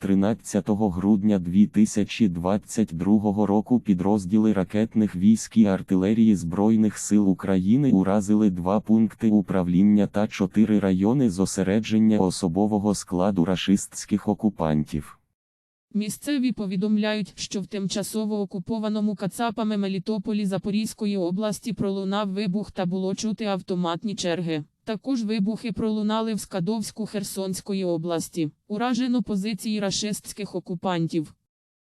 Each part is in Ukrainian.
13 грудня 2022 року підрозділи ракетних військ і артилерії Збройних сил України уразили два пункти управління та чотири райони зосередження особового складу рашистських окупантів. Місцеві повідомляють, що в тимчасово окупованому Кацапами Мелітополі Запорізької області пролунав вибух та було чути автоматні черги. Також вибухи пролунали в Скадовську Херсонської області. Уражено позиції рашистських окупантів.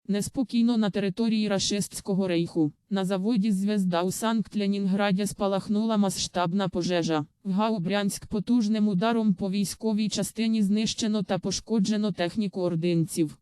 Неспокійно на території рашистського рейху. На заводі «Звезда» у Санкт-Ленінграді спалахнула масштабна пожежа. В ГАУ Брянськ потужним ударом по військовій частині знищено та пошкоджено техніку ординців.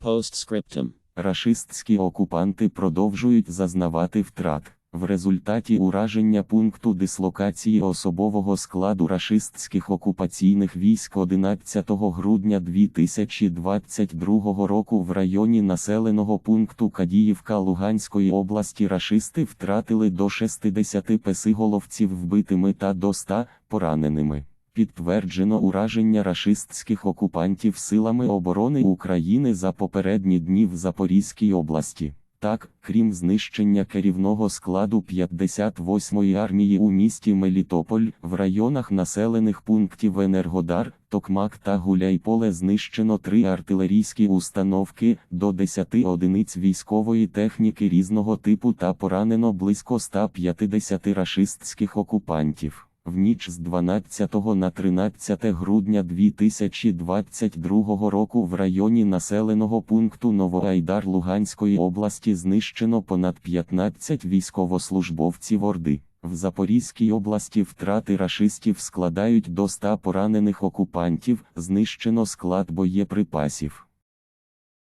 Postscriptum. Рашистські окупанти продовжують зазнавати втрат. В результаті ураження пункту дислокації особового складу рашистських окупаційних військ 11 грудня 2022 року в районі населеного пункту Кадіївка Луганської області рашисти втратили до 60 песиголовців вбитими та до 100 пораненими. Підтверджено ураження рашистських окупантів силами оборони України за попередні дні в Запорізькій області. Так, крім знищення керівного складу 58-ї армії у місті Мелітополь, в районах населених пунктів Енергодар, Токмак та Гуляйполе знищено три артилерійські установки, до 10 одиниць військової техніки різного типу та поранено близько 150 рашистських окупантів. В ніч з 12 на 13 грудня 2022 року в районі населеного пункту Новоайдар Луганської області знищено понад 15 військовослужбовців Орди. В Запорізькій області втрати рашистів складають до 100 поранених окупантів, знищено склад боєприпасів.